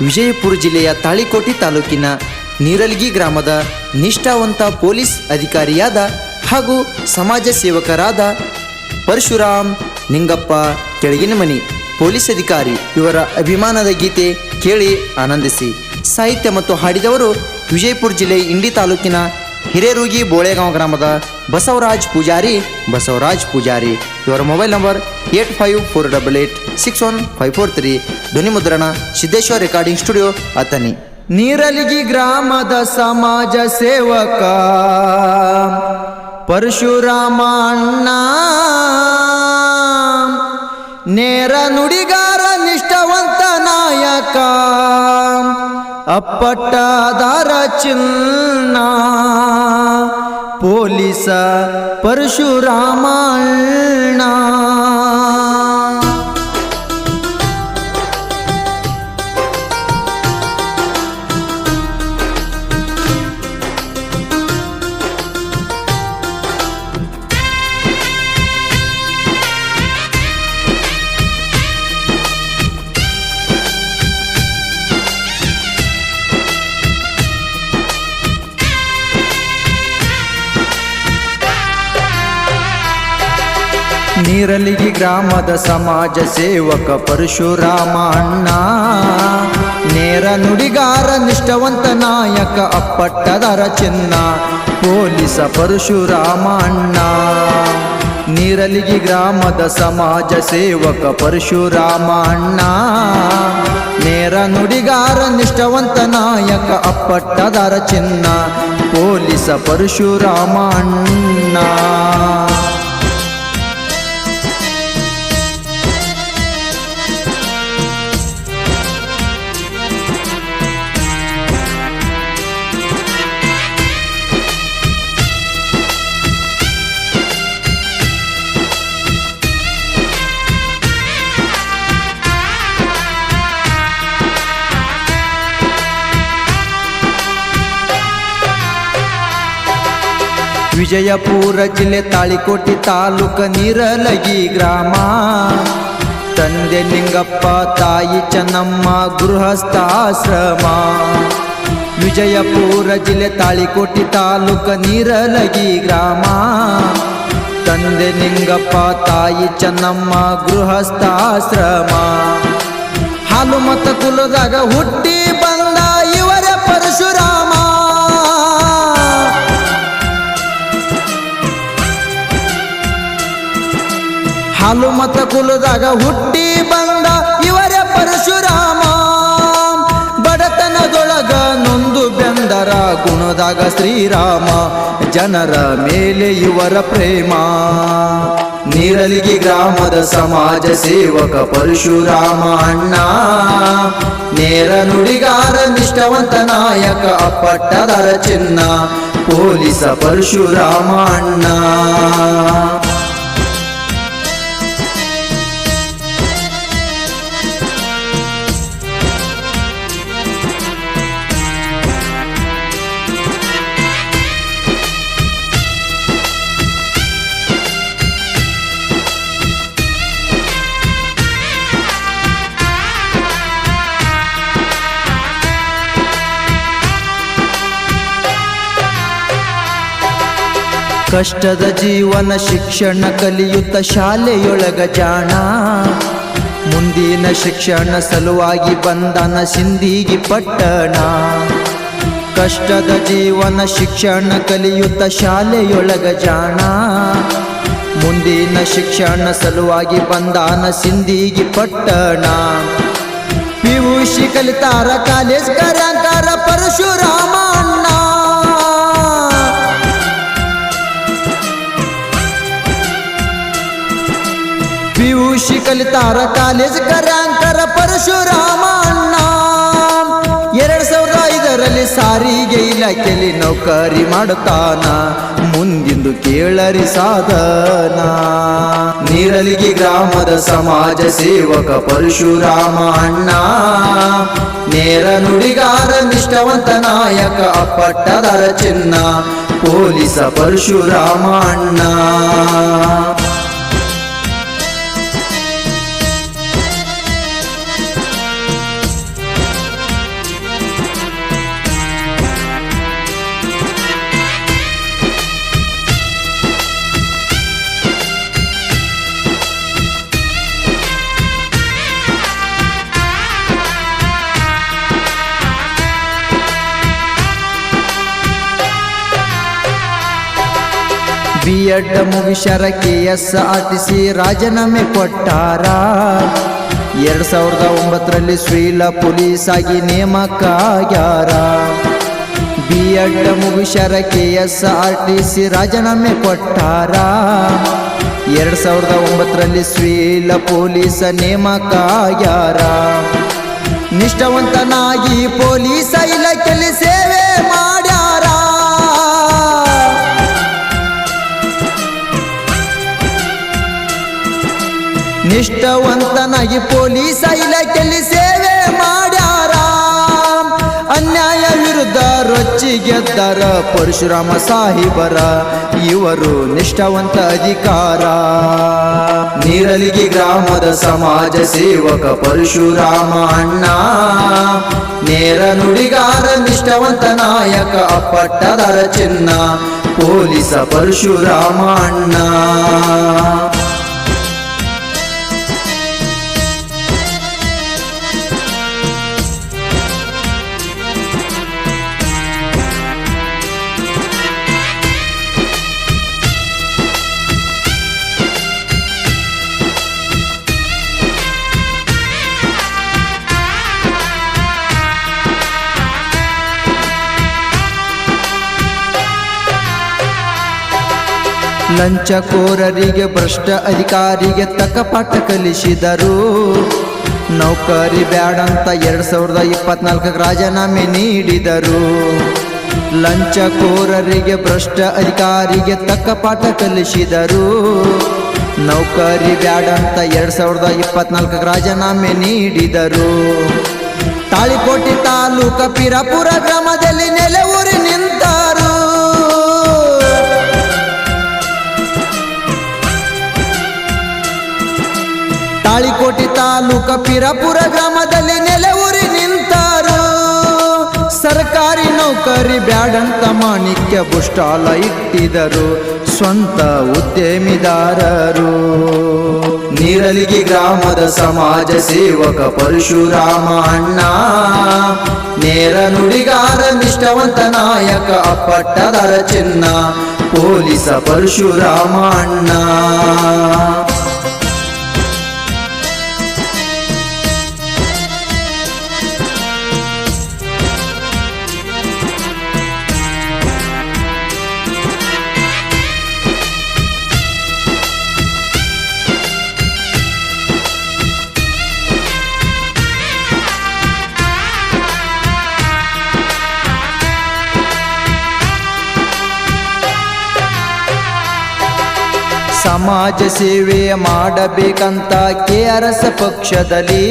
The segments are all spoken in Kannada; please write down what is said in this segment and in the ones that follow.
ವಿಜಯಪುರ ಜಿಲ್ಲೆಯ ತಾಳಿಕೋಟಿ ತಾಲೂಕಿನ ನೀರಲ್ಗಿ ಗ್ರಾಮದ ನಿಷ್ಠಾವಂತ ಪೊಲೀಸ್ ಅಧಿಕಾರಿಯಾದ ಹಾಗೂ ಸಮಾಜ ಸೇವಕರಾದ ಪರಶುರಾಮ್ ನಿಂಗಪ್ಪ, ಕೆಳಗಿನ ಮನಿ. ಪೊಲೀಸ್ ಅಧಿಕಾರಿ ಇವರ ಅಭಿಮಾನದ ಗೀತೆ ಕೇಳಿ ಆನಂದಿಸಿ. ಸಾಹಿತ್ಯ ಮತ್ತು ಹಾಡಿದವರು ವಿಜಯಪುರ ಜಿಲ್ಲೆ ಇಂಡಿ ತಾಲೂಕಿನ ಹಿರೇರುಗಿ ಬೋಳೆಗಾಂವ್ ಗ್ರಾಮದ ಬಸವರಾಜ್ ಪೂಜಾರಿ ಬಸವರಾಜ್ ಪೂಜಾರಿ. ಇವರ mobile number eight five four double eight six one five four three. ಧ್ವನಿ ಮುದ್ರಣ ಸಿದ್ದೇಶ್ವರ ರೆಕಾರ್ಡಿಂಗ್ ಸ್ಟುಡಿಯೋ ಅತನಿ ನೀರಲಿಗಿ ಗ್ರಾಮದ ಸಮಾಜ ಸೇವಕ. ಪರಶುರಾಮ ನೇರ ನುಡಿಗಾರ ನಿಷ್ಠವಂತ ನಾಯಕ. ಅಪ್ಪಟ್ಟದಾರ ಚಿನ್ನ. पोलिसा परशुरामायणा ನೀರಲಿಗಿ ಗ್ರಾಮದ ಸಮಾಜ ಸೇವಕ ಪರಶುರಾಮ ಅಣ್ಣ. ನೇರ ನುಡಿಗಾರ ನಿಷ್ಠವಂತ ನಾಯಕ ಅಪ್ಪಟ್ಟದರ ಚಿನ್ನ, ಪೊಲೀಸ ಪರಶುರಾಮ ಅಣ್ಣ. ನೀರಲಿಗಿ ಗ್ರಾಮದ ಸಮಾಜ ಸೇವಕ ಪರಶುರಾಮ ಅಣ್ಣ. ನೇರ ನುಡಿಗಾರ ನಿಷ್ಠವಂತ ನಾಯಕ ಅಪ್ಪಟ್ಟದರ ಚಿನ್ನ, ಪೊಲೀಸ ಪರಶುರಾಮ ಅಣ್ಣ. ವಿಜಯಪುರ ಜಿಲ್ಲೆ ತಾಳಿಕೋಟಿ ತಾಲೂಕ ನೀರಲಗಿ ಗ್ರಾಮ. ತಂದೆ ನಿಂಗಪ್ಪ, ತಾಯಿ ಚೆನ್ನಮ್ಮ ಗೃಹಸ್ಥಾಶ್ರಮ. ವಿಜಯಪುರ ಜಿಲ್ಲೆ ತಾಳಿಕೋಟಿ ತಾಲೂಕ ನೀರಲಗಿ ಗ್ರಾಮ. ತಂದೆ ನಿಂಗಪ್ಪ, ತಾಯಿ ಚೆನ್ನಮ್ಮ ಗೃಹಸ್ಥಾಶ್ರಮ. ಹಾಲು ಮತ ಕುಲದಾಗ ಹುಟ್ಟಿ ಹಾಲು ಮತ ಕುಲದಾಗ ಹುಟ್ಟಿ ಬಂದ ಇವರ ಪರಶುರಾಮ. ಬಡತನದೊಳಗ ನೊಂದು ಬೆಂದರ ಗುಣದಾಗ ಶ್ರೀರಾಮ. ಜನರ ಮೇಲೆ ಇವರ ಪ್ರೇಮ. ನೀರಲಿಗಿ ಗ್ರಾಮದ ಸಮಾಜ ಸೇವಕ ಪರಶುರಾಮ ಅಣ್ಣ. ನೇರ ನುಡಿಗಾರ ನಿಷ್ಠವಂತ ನಾಯಕ ಅಪ್ಪಟ್ಟದರ ಚಿನ್ನ. ಪೊಲೀಸ ಪರಶುರಾಮ ಅಣ್ಣ. ಕಷ್ಟದ ಜೀವನ ಶಿಕ್ಷಣ ಕಲಿಯುತ್ತ ಶಾಲೆಯೊಳಗ ಜಾಣ. ಮುಂದಿನ ಶಿಕ್ಷಣ ಸಲುವಾಗಿ ಬಂದನ ಸಿಂಧಿಗಿ ಪಟ್ಟಣ. ಕಷ್ಟದ ಜೀವನ ಶಿಕ್ಷಣ ಕಲಿಯುತ್ತ ಶಾಲೆಯೊಳಗ ಜಾಣ. ಮುಂದಿನ ಶಿಕ್ಷಣ ಸಲುವಾಗಿ ಬಂದಾನ ಸಿಂಧಿಗಿ ಪಟ್ಟಣ. ಪಿಯುಷಿ ಕಲಿತಾರ ಕಾಲೇಜ್ ಕರ್ಯಾಂಕಾರ ಪರಶುರಾಮ. ಪಿಯುಷಿ ಕಲಿತಾರ ಕಾಲೇಜ್ ಕರ್ಯಾಂಕರ ಪರಶುರಾಮ ಅಣ್ಣ ಎರಡ್ ಸಾವಿರದ ಐದರಲ್ಲಿ ಸಾರಿಗೆ ಇಲಾಖೆಯಲ್ಲಿ ನೌಕರಿ ಮಾಡುತ್ತಾನ. ಮುಂದಿಂದು ಕೇಳರಿ ಸಾಧನ. ನೀರಲಿಗಿ ಗ್ರಾಮದ ಸಮಾಜ ಸೇವಕ ಪರಶುರಾಮ ಅಣ್ಣ ನೇರ ನುಡಿಗಾರ, ನಿಷ್ಠವಂತ ನಾಯಕ, ಅಪ್ಪಟ್ಟದರ ಚಿನ್ನ, ಪೊಲೀಸ ಪರಶುರಾಮ ಅಣ್ಣ ಬಿ ಎಡ್ ಶರಕ್ಕೆ ಎಸ್ ಆರ್ ಟಿ ಸಿ ರಾಜೀನಾಮೆ ಕೊಟ್ಟಾರ. ಎರಡ್ ಸಾವಿರದ ಒಂಬತ್ತರಲ್ಲಿ ಶ್ರೀಲ ಪೊಲೀಸ್ ಆಗಿ ನೇಮಕ ಆಗ್ಯಾರ ಬಿ ಎಡ್ ಮುಗಿ K S R T C ರಾಜೀನಾಮೆ ಕೊಟ್ಟಾರ. ಎರಡ್ ಸಾವಿರದ ಒಂಬತ್ತರಲ್ಲಿ ಶ್ರೀಲ ಪೊಲೀಸ್ ನೇಮಕ ಆಗ್ಯಾರ ನಿಷ್ಠವಂತನಾಗಿ ಪೊಲೀಸ ಇಲಾಖೆಯಲ್ಲಿ ನಿಷ್ಠವಂತನಾಗಿ ಪೊಲೀಸ್ ಇಲಾಖೆಯಲ್ಲಿ ಸೇವೆ ಮಾಡ್ಯಾರ. ಅನ್ಯಾಯ ವಿರುದ್ಧ ರೊಚ್ಚಿ ಗೆದ್ದರ ಪರಶುರಾಮ ಸಾಹಿಬರ. ಇವರು ನಿಷ್ಠಾವಂತ ಅಧಿಕಾರ. ನೀರಲಿಗಿ ಗ್ರಾಮದ ಸಮಾಜ ಸೇವಕ ಪರಶುರಾಮ ಅಣ್ಣ. ನೇರ ನುಡಿಗಾರ ನಿಷ್ಠಾವಂತ ನಾಯಕ ಅಪ್ಪಟ್ಟದರ ಚಿನ್ನ. ಪೊಲೀಸ ಪರಶುರಾಮ ಅಣ್ಣ. ಲಂಚಕೋರರಿಗೆ, ಭ್ರಷ್ಟ ಅಧಿಕಾರಿಗೆ ತಕ್ಕ ಪಾಠ ಕಲಿಸಿದರು. ನೌಕರಿ ಬ್ಯಾಡಂತ ಎರಡು ಸಾವಿರದ ಇಪ್ಪತ್ನಾಲ್ಕಕ್ಕೆ ರಾಜೀನಾಮೆ ನೀಡಿದರು. ಲಂಚಕೋರರಿಗೆ, ಭ್ರಷ್ಟ ಅಧಿಕಾರಿಗೆ ತಕ್ಕ ಪಾಠ ಕಲಿಸಿದರು. ನೌಕರಿ ಬ್ಯಾಡಂತ ಎರಡು ಸಾವಿರದ ಇಪ್ಪತ್ನಾಲ್ಕಕ್ಕೆ ರಾಜೀನಾಮೆ ನೀಡಿದರು. ತಾಳಿಕೋಟೆ ತಾಲೂಕ ಪಿರಾಪುರ ಗ್ರಾಮದಲ್ಲಿ ನೆಲೆ ಊರಿ ನಿಂತರು ತಾಳಿಕೋಟೆ ತಾಲೂಕ ಪಿರಪುರ ಗ್ರಾಮದಲ್ಲಿ ನೆಲೆ ಉರಿ ನಿಂತಾರು. ಸರ್ಕಾರಿ ನೌಕರಿ ಬ್ಯಾಡಂತ ಮಾಣಿಕ್ಯ ಬುಷ್ಟಾಲ ಇಟ್ಟಿದರು ಸ್ವಂತ ಉದ್ಯಮಿದಾರರು. ನೀರಲಿಗಿ ಗ್ರಾಮದ ಸಮಾಜ ಸೇವಕ ಪರಶುರಾಮ ಅಣ್ಣ. ನೇರ ನುಡಿಗಾರ ನಿಷ್ಠವಂತ ನಾಯಕ ಅಪ್ಪಟ್ಟದರ ಚಿನ್ನ, ಪೊಲೀಸ ಪರಶುರಾಮ ಅಣ್ಣ. ಸಮಾಜ ಸೇವೆ ಮಾಡಬೇಕಂತ ಕೆ ಆರ್ ಎಸ್ ಪಕ್ಷದಲ್ಲಿ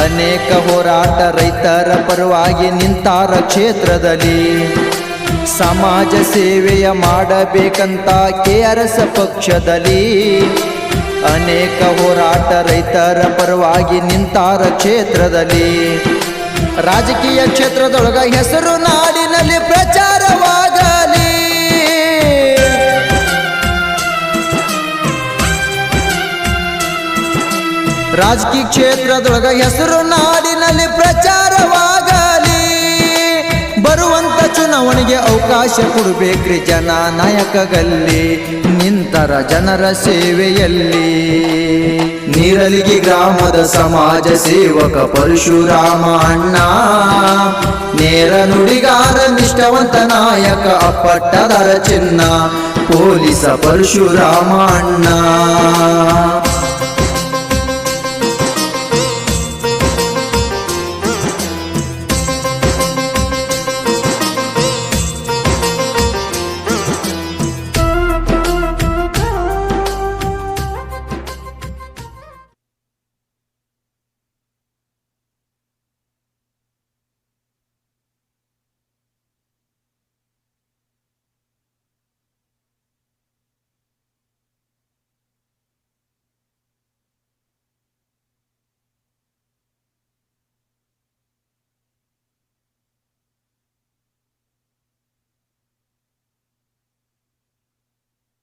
ಅನೇಕ ಹೋರಾಟ ರೈತರ ಪರವಾಗಿ ನಿಂತಾರ ಕ್ಷೇತ್ರದಲ್ಲಿ ಸಮಾಜ ಸೇವೆಯ ಮಾಡಬೇಕಂತ ಕೆ ಆರ್ ಎಸ್ ಪಕ್ಷದಲ್ಲಿ ಅನೇಕ ಹೋರಾಟ ರೈತರ ಪರವಾಗಿ ನಿಂತಾರ ಕ್ಷೇತ್ರದಲ್ಲಿ ರಾಜಕೀಯ ಕ್ಷೇತ್ರದೊಳಗ ಹೆಸರು ನಾಡಿನಲ್ಲಿ ಪ್ರಚಾರವಾಗಲಿ ರಾಜಕೀಯ ಕ್ಷೇತ್ರದೊಳಗ ಹೆಸರು ನಾಡಿನಲ್ಲಿ ಪ್ರಚಾರವಾಗಲಿ. ಬರುವಂತ ಚುನಾವಣೆಗೆ ಅವಕಾಶ ಕೊಡಬೇಕ್ರಿ ಜನ ನಾಯಕಗಲ್ಲಿ, ನಿಂತರ ಜನರ ಸೇವೆಯಲ್ಲಿ. ನೀರಲಿಗಿ ಗ್ರಾಮದ ಸಮಾಜ ಸೇವಕ ಪರಶುರಾಮ ಅಣ್ಣ, ನೇರ ನುಡಿಗಾರ ನಿಷ್ಠವಂತ ನಾಯಕ ಅಪ್ಪಟ್ಟದರ ಚಿನ್ನ ಪೊಲೀಸ ಪರಶುರಾಮ ಅಣ್ಣ.